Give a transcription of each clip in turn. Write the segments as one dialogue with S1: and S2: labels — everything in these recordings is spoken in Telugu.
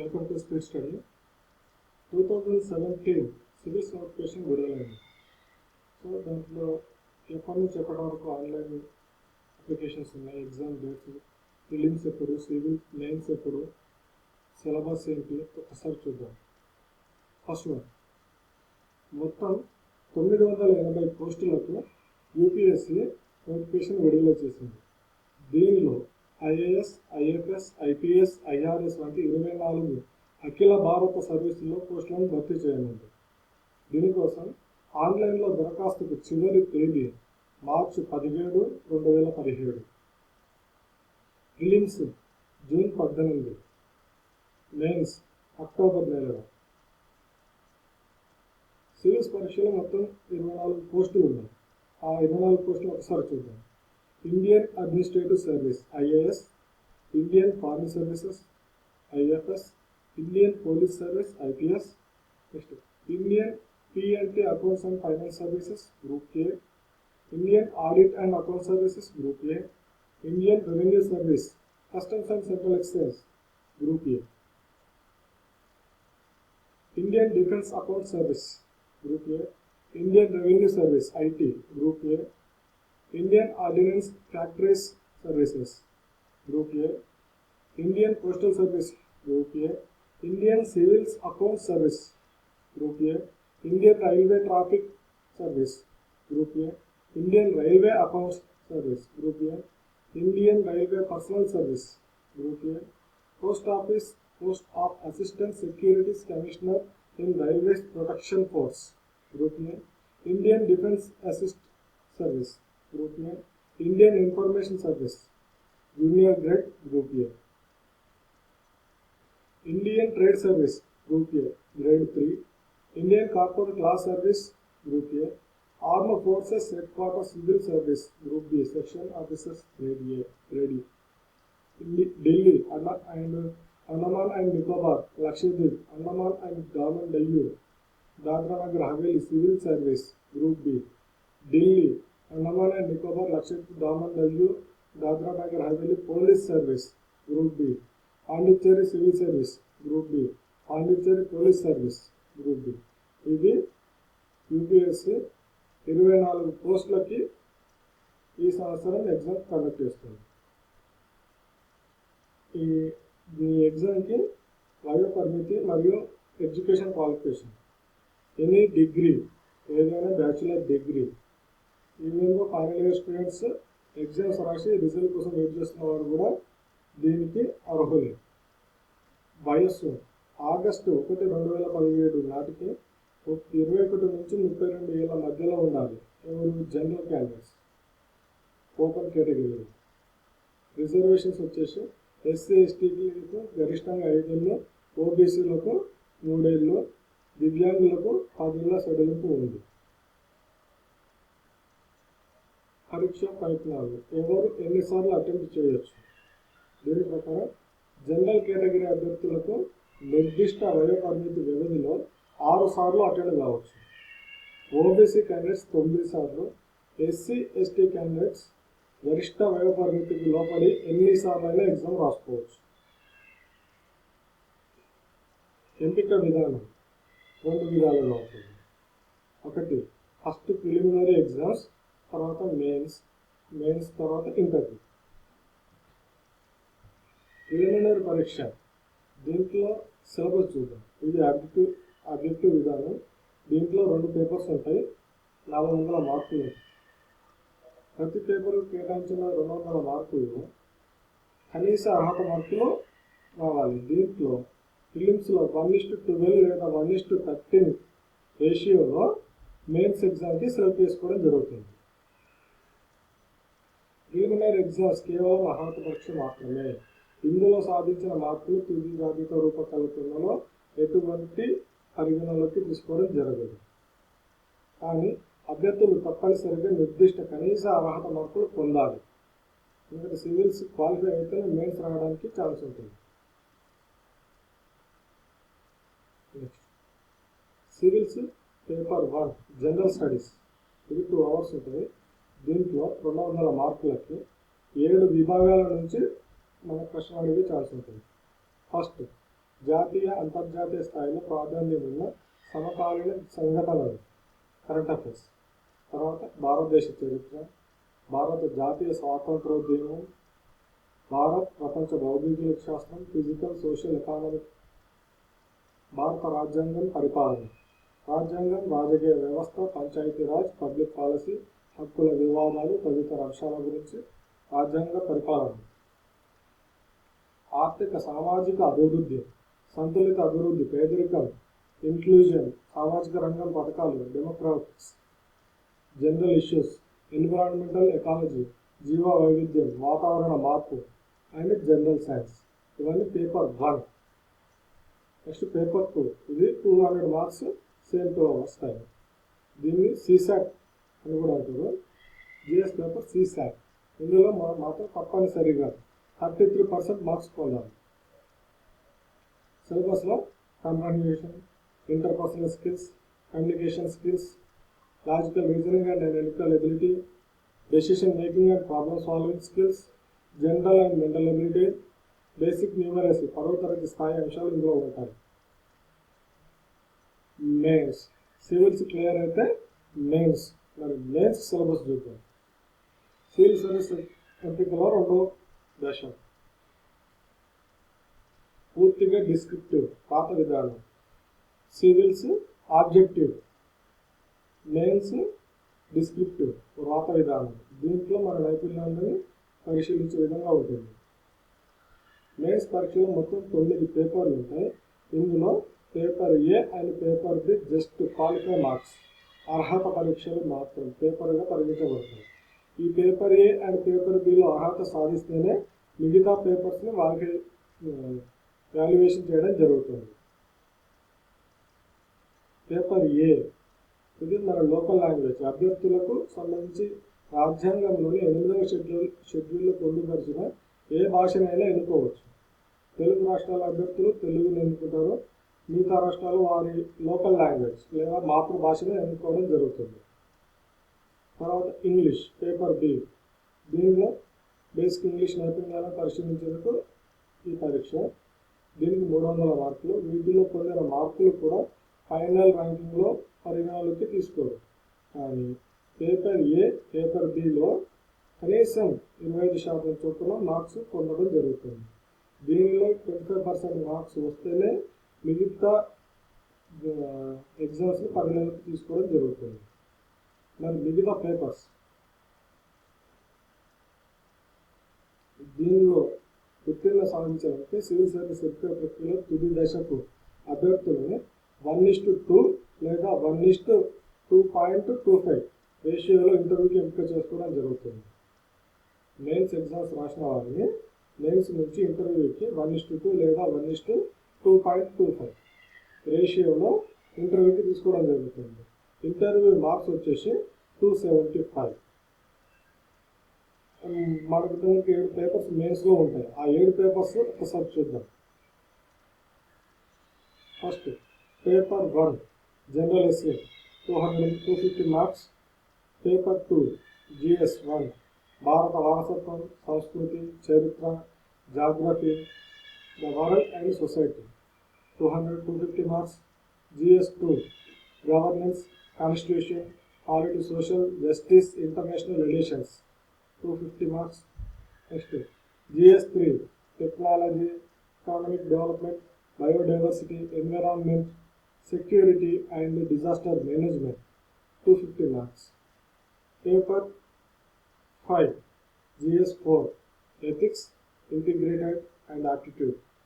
S1: Welcome to speed study two thousand seventeen civils notification విడుదలైంది. సో దాంట్లో ఎప్పటి నుంచి ఎప్పటి వరకు ఆన్లైన్ అప్లికేషన్స్ ఉన్నాయి. ఎగ్జామ్ డేట్స్ ఫిలిమ్స్ ఎప్పుడు సివిల్ లైన్స్ ఎప్పుడు సిలబస్ ఏంటి ఒకసారి చూద్దాం. ఫస్ట్ వన్ మొత్తం తొమ్మిది వందల ఎనభై పోస్టులకు యూపీఎస్సీ నోటిఫికేషన్ విడుదల చేసింది. దీనిలో ఐఏఎస్ ఐఎఫ్ఎస్ ఐపీఎస్ ఐఆర్ఎస్ వంటి ఇరవై నాలుగు అఖిల భారత సర్వీసుల్లో పోస్టులను భర్తీ చేయనుంది. దీనికోసం ఆన్లైన్లో దరఖాస్తుకు చివరి తేదీ మార్చి పదిహేడు రెండు వేల పదిహేడు. ఫిలిమ్స్ జూన్ పద్దెనిమిది. మెయిన్స్ అక్టోబర్ నెలలో. సివిల్స్ పరీక్షలో మొత్తం ఇరవై నాలుగు పోస్టులు ఉన్నాయి. ఆ ఇరవై నాలుగు పోస్టులు ఒకసారి చూద్దాం. Indian administrative service IAS Indian foreign services IFS Indian police service IPS next Indian P N T accounts and finance services group A Indian audit and account services group A Indian revenue service customs and central excise group A Indian defence account service group A Indian revenue service IT group A Indian ordnance factories services group A Indian postal service group A Indian civils account service group A Indian railway traffic service group A Indian railway accounts service group A Indian railway personnel service group A post office post of assistant securities commissioner in railways protection force group A Indian defence assist service group A Indian information service junior grade group A Indian trade service group A grade three Indian corporate law service group A arm forces headquarter civil service group B section officers grade A grade ఈ Delhi and Andaman and Nicobar Lakshadweep Andaman and Daman Diu Dadra Andaman and Nicobar Lakshadweep Daman Diu Dadra Nagar police service group B. Pondicherry civil service group B. Pondicherry police service group B. ఇది యూపీఎస్సి ఇరవై నాలుగు పోస్టులకి ఈ సంవత్సరం ఎగ్జామ్ కండక్ట్ చేస్తుంది. ఈ ఈ ఎగ్జామ్కి వయో పరిమితి మరియు ఎడ్యుకేషన్ క్వాలిఫికేషన్. ఎనీ డిగ్రీ ఏదైనా బ్యాచులర్ డిగ్రీ ఈవెన్గా ఫైనల్ ఇయర్ స్టూడెంట్స్ ఎగ్జామ్స్ రాసి రిజల్ట్ కోసం వెయిట్ చేస్తున్న వారు కూడా దీనికి అర్హులే. వయస్సు ఆగస్టు ఒకటి రెండు వేల పదిహేడు నాటికి ఇరవై ఒకటి నుంచి ముప్పై రెండు ఏళ్ళ మధ్యలో ఉండాలి. ఎవరు? General candidates open category reservations వచ్చేసి ఎస్సీ ఎస్టీలకు గరిష్టంగా ఐదేళ్ళు ఓబీసీలకు మూడేళ్ళు దివ్యాంగులకు పదేళ్ళ సడలింపు ఉంది. పరీక్ష ప్రయత్నాలు ఎవరు ఎన్నిసార్లు అటెంప్ట్ చేయొచ్చు? దీని ప్రకారం జనరల్ కేటగిరీ అభ్యర్థులకు నిర్దిష్ట వయో పరిమితి వ్యవధిలో ఆరు సార్లు అటెండ్ కావచ్చు. ఓబీసీ క్యాండిడేట్స్ తొమ్మిది సార్లు ఎస్సీ ఎస్టీ క్యాండిడేట్స్ గరిష్ట వయో పరిమితికి లోపడి ఎన్నిసార్లు ఎగ్జామ్ రాసుకోవచ్చు. ఎంపిక విధానం రెండు విధాలుగా ఉంటుంది. ఒకటి ఫస్ట్ ప్రిలిమినరీ ఎగ్జామ్స్ తర్వాత మెయిన్స్ మెయిన్స్ తర్వాత ఇంటర్వ్యూ ప్రిలిమినరీ పరీక్ష. దీంట్లో సిలబస్ చూద్దాం. ఇది అబ్జెక్టివ్ అబ్జెక్టివ్ విధానం. దీంట్లో రెండు పేపర్స్ ఉంటాయి. నాలుగు వందల మార్కులు ప్రతి పేపర్ కేటాయించిన రెండు వందల మార్కులు కనీస అర్హత మార్కులు రావాలి. దీంట్లో ఫిలిమ్స్లో వన్ ఇస్టు ట్వెల్వ్ లేదా వన్ ఇస్టు థర్టీన్ రేషియోలో మెయిన్స్ ఎగ్జామ్కి సెలెక్ట్ చేసుకోవడం జరుగుతుంది. ప్రిలిమినరీ ఎగ్జామ్స్ కేవలం అర్హత పరీక్ష మాత్రమే. ఇందులో సాధించిన మార్కులు తుది జాబితా రూపకల్పనలో ఎటువంటి పరిగణలోకి తీసుకోవడం జరగదు. కానీ అభ్యర్థులు తప్పనిసరిగా నిర్దిష్ట కనీస అర్హత మార్కులు పొందాలి. ఎందుకంటే సివిల్స్ క్వాలిఫై అయితేనే మెయిన్స్ రావడానికి ఛాన్స్ ఉంటుంది. Next civils paper one general studies. ఇది టూ అవర్స్ ఉంటుంది. దీంట్లో రెండు వందల మార్కులకి ఏడు విభాగాల నుంచి మనకు ప్రశ్న అడిగే ఛాన్స్ ఉంటుంది. ఫస్ట్ జాతీయ అంతర్జాతీయ స్థాయిలో ప్రాధాన్యం ఉన్న సమకాలీన సంఘటనలు. Current affairs. తర్వాత భారతదేశ చరిత్ర భారత జాతీయ స్వాతంత్రోద్యమం భారత్ ప్రపంచ భౌగోళిక శాస్త్రం ఫిజికల్ సోషల్ ఎకానమిక్ భారత రాజ్యాంగం పరిపాలన. రాజ్యాంగం రాజకీయ వ్యవస్థ పంచాయతీరాజ్ పబ్లిక్ పాలసీ హక్కుల వివాదాలు తదితర అంశాల గురించి రాజ్యాంగ పరిపాలన. ఆర్థిక సామాజిక అభివృద్ధి సంతులిత అభివృద్ధి పేదరికం ఇంక్లూజన్ సామాజిక రంగం పథకాలు democratics general issues environmental ecology జీవ వైవిధ్యం వాతావరణ మార్పు అండ్ జనరల్ సైన్స్ ఇవన్నీ paper one next paper two ఇది two hundred marks same two hours time దీన్ని సీసాట్ అని కూడా అంటారు. జిఎస్ పేపర్ సీసాట్ ఇందులో మనం మాత్రం తప్పనిసరిగా థర్టీ త్రీ పర్సెంట్ మార్క్స్ పొందాలి. సిలబస్లో communication interpersonal skills communication skills logical reasoning and analytical ability decision making and problem solving skills general and mental ability basic numeracy పదవ తరగతి స్థాయి అంశాలు ఇందులో ఉంటాయి. మెయిన్స్. సివిల్స్ క్లియర్ అయితే మెయిన్స్. మరి మెయిన్స్ సిలబస్ చూద్దాం సివిల్ సర్వీస్ ఎంపికలో రెండో దశ. పూర్తిగా డిస్క్రిప్టివ్ పాత విధానం. సివిల్స్ ఆబ్జెక్టివ్ మెయిన్స్ డిస్క్రిప్టివ్ రాత విధానం. దీంట్లో మన నైపుణ్యాన్ని పరిశీలించే విధంగా ఉంటుంది. మెయిన్స్ పరీక్షలో మొత్తం తొమ్మిది పేపర్లు ఉంటాయి. ఇందులో paper A and paper B just qualify marks అర్హత పరీక్షలు మాత్రం పేపర్గా పరిగణించబడతాయి ఈ పేపర్ ఏ అండ్ పేపర్ బిలో అర్హత సాధిస్తేనే మిగతా పేపర్స్ని వాళ్ళకి వాల్యుయేషన్ చేయడం జరుగుతుంది. పేపర్ ఏ ఇది మన లోకల్ లాంగ్వేజ్. అభ్యర్థులకు సంబంధించి రాజ్యాంగంలోని ఎనిమిదవ షెడ్యూల్ షెడ్యూల్లో పొందుపరిచిన ఏ భాషనైనా ఎన్నుకోవచ్చు. తెలుగు రాష్ట్రాల అభ్యర్థులు తెలుగుని ఎన్నుకుంటారు మిగతా రాష్ట్రాలు వారి లోకల్ లాంగ్వేజ్ లేదా మాతృభాషను ఎన్నుకోవడం జరుగుతుంది. తర్వాత ఇంగ్లీష్ పేపర్ బి. దీనిలో బేసిక్ ఇంగ్లీష్ నైపుణ్యాలను పరిశీలించేందుకు ఈ పరీక్ష. దీనికి మూడు వందల మార్కులు. వీటిలో పొందిన మార్కులు కూడా ఫైనల్ ర్యాంకింగ్లో పరిగణలోకి తీసుకోరు. కానీ పేపర్ ఏ పేపర్ బిలో కనీసం ఇరవై ఐదు శాతం చొప్పున మార్క్స్ పొందడం జరుగుతుంది. దీనిలో ట్వంటీ ఫైవ్ పర్సెంట్ మార్క్స్ వస్తేనే మిగతా ఎగ్జామ్స్ని పరిగణలోకి తీసుకోవడం జరుగుతుంది. మరి మిగతా పేపర్స్ దీనిలో ఉత్తీర్ణ సాధించాలంటే సివిల్ సర్వీస్ ఎంపిక ప్రక్రియలో తుది దశకు అభ్యర్థులని వన్ ఇస్టు టూ లేదా one is to two point two five రేషియోలో ఇంటర్వ్యూకి ఎంపిక చేసుకోవడం జరుగుతుంది. మెయిన్స్ ఎగ్జామ్స్ రాసిన వారిని మెయిన్స్ నుంచి ఇంటర్వ్యూకి వన్ ఇస్టు టూ లేదా one is to two point two five. రేషియోలో ఇంటర్వ్యూకి తీసుకోవడం జరుగుతుంది. ఇంటర్వ్యూ మార్క్స్ వచ్చేసి టూ సెవెంటీ ఫైవ్. మనకు దానికి ఏడు పేపర్స్ మెయిన్స్లో ఉంటాయి. ఆ ఏడు పేపర్స్ ఒకసారి చూద్దాం. First paper one general essay two hundred two fifty marks. Paper two GS one భారత వారసత్వం సంస్కృతి చరిత్ర geography the world and society two hundred two fifty marks GS two governance constitution polity social justice international relations two fifty marks next GS three technology economic development biodiversity environment security and disaster management two fifty marks paper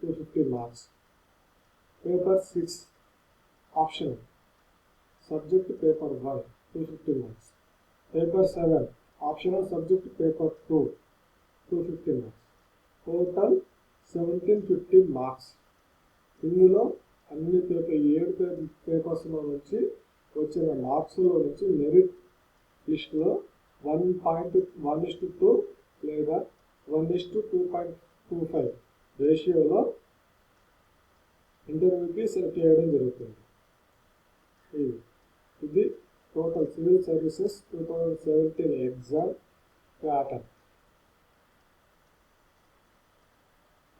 S1: two fifty marks paper six option subject paper one two fifty marks paper seven optional subject paper two two fifty marks total seventeen fifty marks ఇందులో అన్ని పేపర్ ఏడు పేపర్ పేపర్స్లో నుంచి వచ్చిన మార్క్స్లో నుంచి మెరిట్ లిస్ట్లో one point one is two లేదా one is two point two five రేషియోలో ఇంటర్వ్యూకి సెలెక్ట్ చేయడం జరుగుతుంది ఇది ఇది total civil services two thousand seventeen exam pattern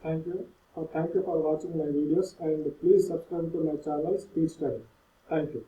S1: thank you Uh, thank you for watching my videos and please subscribe to my channel Speed Study. Thank you.